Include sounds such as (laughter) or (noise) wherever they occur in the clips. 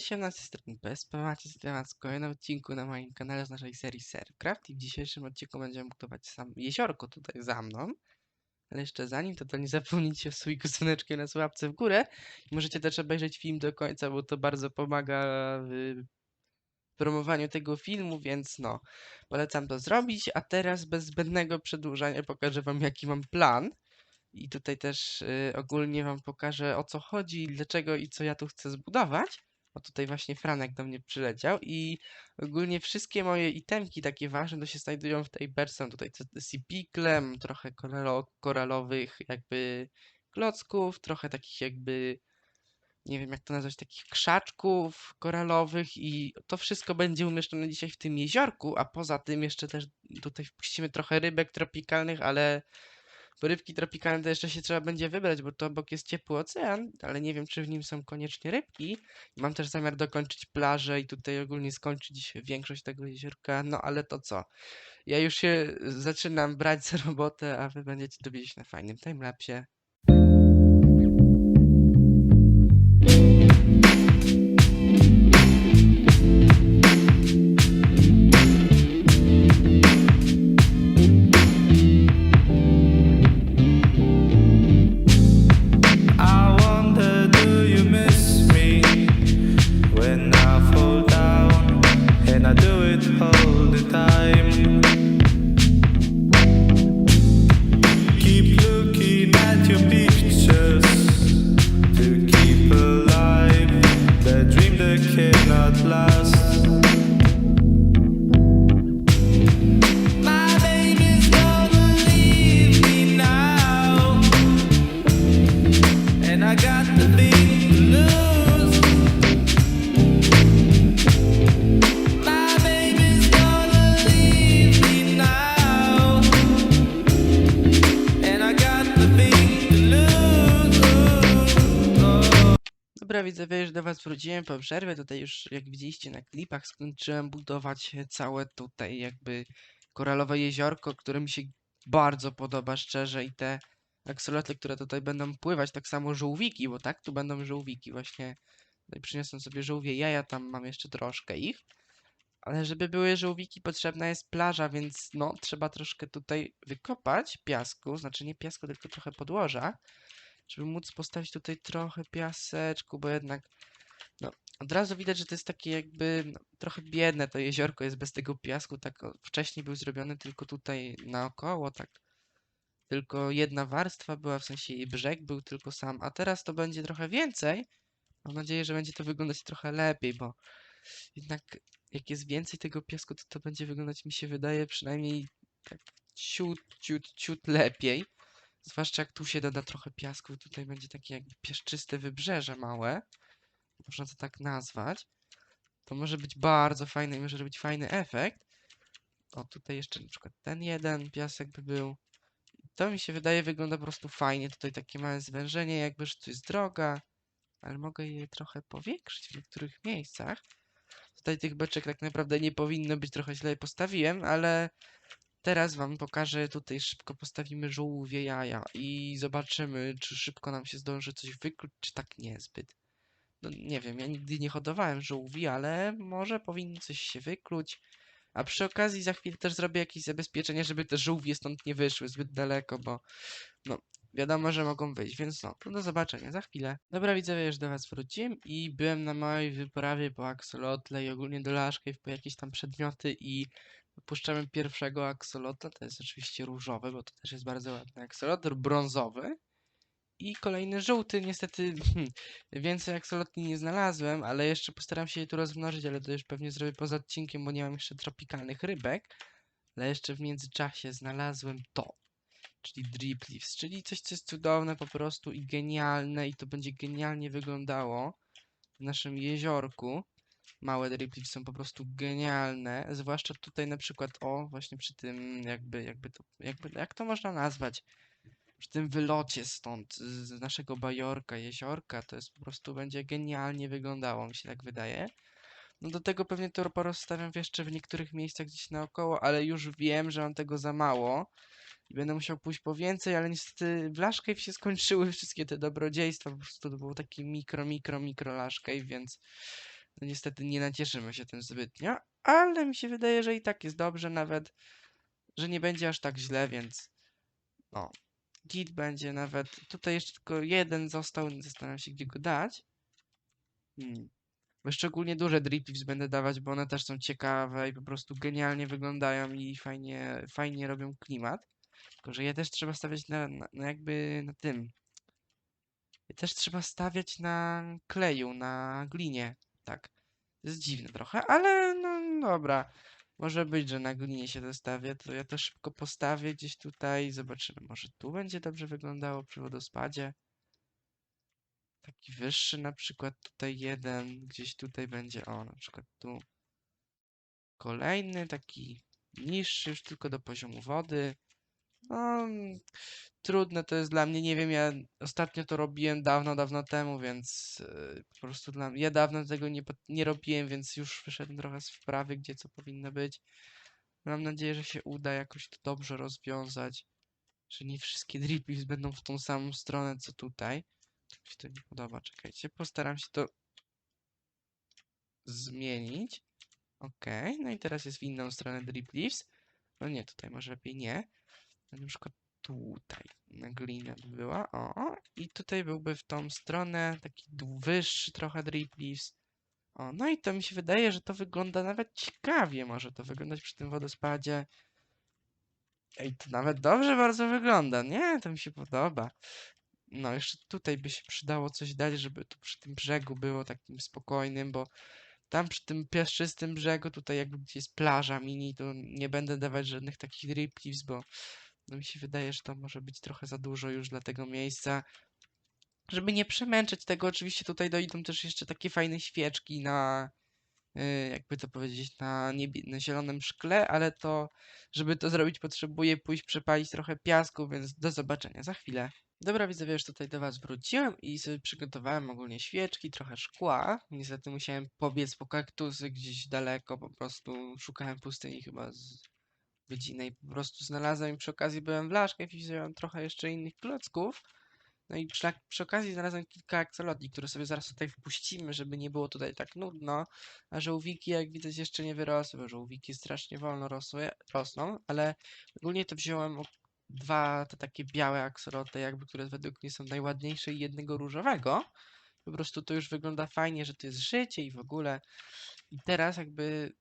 Strony PSP, macie z kolejnym odcinku na moim kanale z naszej serii Surfcraft i w dzisiejszym odcinku będziemy budować sam jeziorko tutaj za mną. Ale jeszcze zanim to, to nie zapomnijcie o słoiku z na łapce w górę. I możecie też obejrzeć film do końca, bo to bardzo pomaga w promowaniu tego filmu, więc no, polecam to zrobić. A teraz bez zbędnego przedłużania pokażę wam jaki mam plan. I tutaj też y, ogólnie wam pokażę o co chodzi, dlaczego i co ja tu chcę zbudować. O tutaj właśnie Franek do mnie przyleciał i ogólnie wszystkie moje itemki takie ważne to się znajdują w tej. Mam Tutaj CPikle, mam trochę koralo, koralowych jakby klocków, trochę takich jakby nie wiem jak to nazwać, takich krzaczków koralowych i to wszystko będzie umieszczone dzisiaj w tym jeziorku, a poza tym jeszcze też tutaj wpuścimy trochę rybek tropikalnych, ale rybki tropikalne to jeszcze się trzeba będzie wybrać, bo to obok jest ciepły ocean, ale nie wiem, czy w nim są koniecznie rybki. Mam też zamiar dokończyć plażę i tutaj ogólnie skończyć większość tego jeziorka, no ale to co? Ja już się zaczynam brać za robotę, a wy będziecie to widzieć na fajnym timelapsie. Dobra, widzowie, już do was wróciłem po przerwie. Tutaj już, jak widzieliście na klipach, skończyłem budować całe tutaj jakby koralowe jeziorko, które mi się bardzo podoba, szczerze. I te aksolotly, które tutaj będą pływać, tak samo żółwiki, bo tak, tu będą żółwiki. Właśnie tutaj przyniosłem sobie żółwie jaja, tam mam jeszcze troszkę ich. Ale żeby były żółwiki, potrzebna jest plaża, więc no, trzeba troszkę tutaj wykopać piasku, znaczy nie piasku, tylko trochę podłoża żeby móc postawić tutaj trochę piaseczku, bo jednak no, od razu widać, że to jest takie jakby no, trochę biedne to jeziorko jest bez tego piasku, tak wcześniej był zrobiony tylko tutaj naokoło, tak tylko jedna warstwa była, w sensie jej brzeg był tylko sam, a teraz to będzie trochę więcej. Mam nadzieję, że będzie to wyglądać trochę lepiej, bo jednak jak jest więcej tego piasku, to to będzie wyglądać, mi się wydaje, przynajmniej tak ciut, ciut, ciut lepiej. Zwłaszcza jak tu się doda trochę piasku, tutaj będzie takie jakby piaszczyste wybrzeże małe. Można to tak nazwać. To może być bardzo fajne i może robić fajny efekt. O, tutaj jeszcze na przykład ten jeden piasek by był. To mi się wydaje wygląda po prostu fajnie. Tutaj takie małe zwężenie, jakby, że tu jest droga. Ale mogę je trochę powiększyć w niektórych miejscach. Tutaj tych beczek tak naprawdę nie powinno być, trochę źle postawiłem, ale Teraz wam pokażę, tutaj szybko postawimy żółwie jaja i zobaczymy, czy szybko nam się zdąży coś wykluć, czy tak niezbyt. No nie wiem, ja nigdy nie hodowałem żółwi, ale może powinno coś się wykluć. A przy okazji za chwilę też zrobię jakieś zabezpieczenie, żeby te żółwie stąd nie wyszły zbyt daleko, bo no wiadomo, że mogą wyjść, więc no, do zobaczenia za chwilę. Dobra widzowie, już do was wróciłem i byłem na mojej wyprawie po axolotle i ogólnie do Laszkiej po jakieś tam przedmioty i Puszczamy pierwszego aksolotla, to jest oczywiście różowy, bo to też jest bardzo ładny aksolotl, brązowy. I kolejny żółty, niestety hmm, więcej aksolotli nie znalazłem, ale jeszcze postaram się je tu rozmnożyć, ale to już pewnie zrobię poza odcinkiem, bo nie mam jeszcze tropikalnych rybek. Ale jeszcze w międzyczasie znalazłem to, czyli drip leaves, czyli coś, co jest cudowne po prostu i genialne i to będzie genialnie wyglądało w naszym jeziorku. Małe dripleaf są po prostu genialne, zwłaszcza tutaj na przykład, o, właśnie przy tym, jakby, jakby to, jakby, jak to można nazwać? Przy tym wylocie stąd, z naszego bajorka, jeziorka, to jest po prostu, będzie genialnie wyglądało, mi się tak wydaje. No do tego pewnie to porozstawiam jeszcze w niektórych miejscach gdzieś naokoło, ale już wiem, że mam tego za mało. I będę musiał pójść po więcej, ale niestety w Lash Cave się skończyły wszystkie te dobrodziejstwa, po prostu to był taki mikro, mikro, mikro Lash Cave, więc to niestety nie nacieszymy się tym zbytnio, ale mi się wydaje, że i tak jest dobrze nawet, że nie będzie aż tak źle, więc no, git będzie nawet. Tutaj jeszcze tylko jeden został, zastanawiam się, gdzie go dać. Hmm. Bo szczególnie duże drip leaves będę dawać, bo one też są ciekawe i po prostu genialnie wyglądają i fajnie, fajnie robią klimat. Tylko, że je też trzeba stawiać na, na, na jakby na tym. Je też trzeba stawiać na kleju, na glinie. Tak. To jest dziwne trochę, ale no dobra. Może być, że na glinie się dostawię, to ja to szybko postawię gdzieś tutaj. Zobaczymy, może tu będzie dobrze wyglądało przy wodospadzie. Taki wyższy na przykład tutaj jeden, gdzieś tutaj będzie, o na przykład tu. Kolejny taki niższy już tylko do poziomu wody. No, trudne to jest dla mnie, nie wiem, ja ostatnio to robiłem dawno, dawno temu, więc yy, po prostu dla mnie, ja dawno tego nie, nie robiłem, więc już wyszedłem trochę z wprawy, gdzie co powinno być. Mam nadzieję, że się uda jakoś to dobrze rozwiązać, że nie wszystkie drip leaves będą w tą samą stronę, co tutaj. To mi się to nie podoba, czekajcie, postaram się to zmienić. Okej, no i teraz jest w inną stronę drip leaves. No nie, tutaj może lepiej nie. Na przykład tutaj na glinę by była, o, i tutaj byłby w tą stronę taki wyższy trochę drip leaves. O, no i to mi się wydaje, że to wygląda nawet ciekawie może to wyglądać przy tym wodospadzie. Ej, to nawet dobrze bardzo wygląda, nie? To mi się podoba. No, jeszcze tutaj by się przydało coś dać, żeby tu przy tym brzegu było takim spokojnym, bo tam przy tym piaszczystym brzegu, tutaj jakby gdzie jest plaża mini, to nie będę dawać żadnych takich drip leaves, bo no mi się wydaje, że to może być trochę za dużo już dla tego miejsca. Żeby nie przemęczyć tego, oczywiście tutaj dojdą też jeszcze takie fajne świeczki na, y, jakby to powiedzieć, na, niebie, na zielonym szkle, ale to, żeby to zrobić, potrzebuję pójść przepalić trochę piasku, więc do zobaczenia za chwilę. Dobra, widzowie, już tutaj do Was wróciłem i sobie przygotowałem ogólnie świeczki, trochę szkła. Niestety musiałem pobiec po kaktusy gdzieś daleko, po prostu szukałem pustyni chyba z godzinę i po prostu znalazłem i przy okazji byłem w Laszkach i wziąłem trochę jeszcze innych klocków. No i przy, przy okazji znalazłem kilka aksolotli, które sobie zaraz tutaj wpuścimy, żeby nie było tutaj tak nudno. A żółwiki, jak widać, jeszcze nie wyrosły, bo żółwiki strasznie wolno rosły, rosną, ale ogólnie to wziąłem dwa te takie białe aksoloty, jakby, które według mnie są najładniejsze i jednego różowego. Po prostu to już wygląda fajnie, że to jest życie i w ogóle. I teraz jakby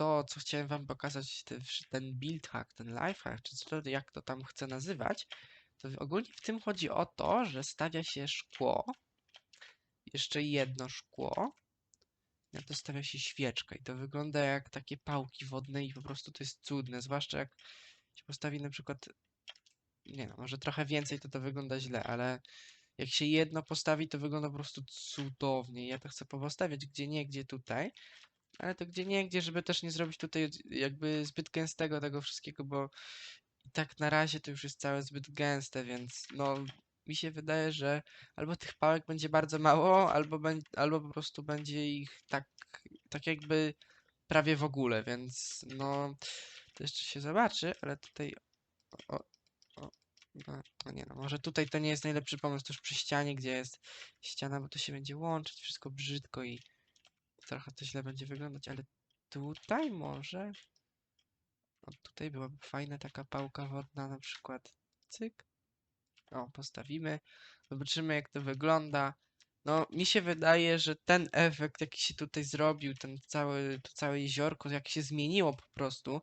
to, co chciałem wam pokazać, ten build hack, ten life hack, czy co, jak to tam chcę nazywać, to ogólnie w tym chodzi o to, że stawia się szkło, jeszcze jedno szkło, na to stawia się świeczka i to wygląda jak takie pałki wodne i po prostu to jest cudne, zwłaszcza jak się postawi na przykład, nie no, może trochę więcej to to wygląda źle, ale jak się jedno postawi, to wygląda po prostu cudownie. Ja to chcę postawiać gdzie nie, gdzie tutaj. Ale to gdzie nie, gdzie, żeby też nie zrobić tutaj jakby zbyt gęstego tego wszystkiego, bo i tak na razie to już jest całe zbyt gęste, więc no mi się wydaje, że albo tych pałek będzie bardzo mało, albo, albo po prostu będzie ich tak, tak jakby prawie w ogóle, więc no to jeszcze się zobaczy, ale tutaj o, o, no nie no, może tutaj to nie jest najlepszy pomysł też przy ścianie, gdzie jest ściana, bo to się będzie łączyć wszystko brzydko i trochę to źle będzie wyglądać, ale tutaj może. O, tutaj byłaby fajna taka pałka wodna, na przykład. Cyk. O, postawimy. Zobaczymy, jak to wygląda. No, mi się wydaje, że ten efekt, jaki się tutaj zrobił, ten cały, to całe jeziorko, jak się zmieniło po prostu,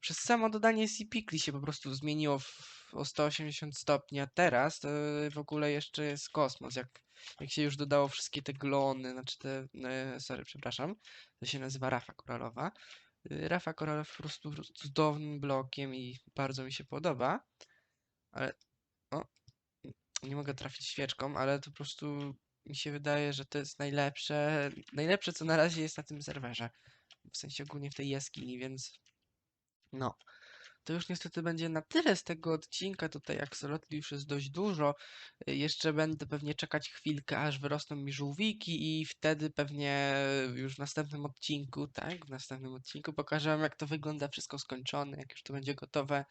przez samo dodanie CPikli się po prostu zmieniło w, o 180 stopni, a teraz to w ogóle jeszcze jest kosmos, jak, jak się już dodało wszystkie te glony, znaczy te, e, sorry, przepraszam, to się nazywa rafa koralowa. Y, Rafa koralowa po prostu cudownym blokiem i bardzo mi się podoba, ale o, nie mogę trafić świeczką, ale to po prostu mi się wydaje, że to jest najlepsze, najlepsze co na razie jest na tym serwerze, w sensie ogólnie w tej jaskini, więc no. To już niestety będzie na tyle z tego odcinka. Tutaj aksolotli już jest dość dużo. Y, Jeszcze będę pewnie czekać chwilkę, aż wyrosną mi żółwiki i wtedy pewnie już w następnym odcinku, tak, w następnym odcinku pokażę wam, jak to wygląda wszystko skończone, jak już to będzie gotowe.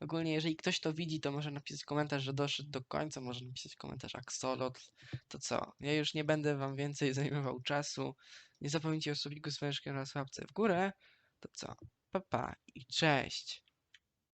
Ogólnie, jeżeli ktoś to widzi, to może napisać komentarz, że doszedł do końca, może napisać komentarz aksolotl. To co? Ja już nie będę wam więcej (laughs) zajmował czasu. Nie zapomnijcie o subiku, swojego oraz łapce w górę. To co? Pa, pa i cześć!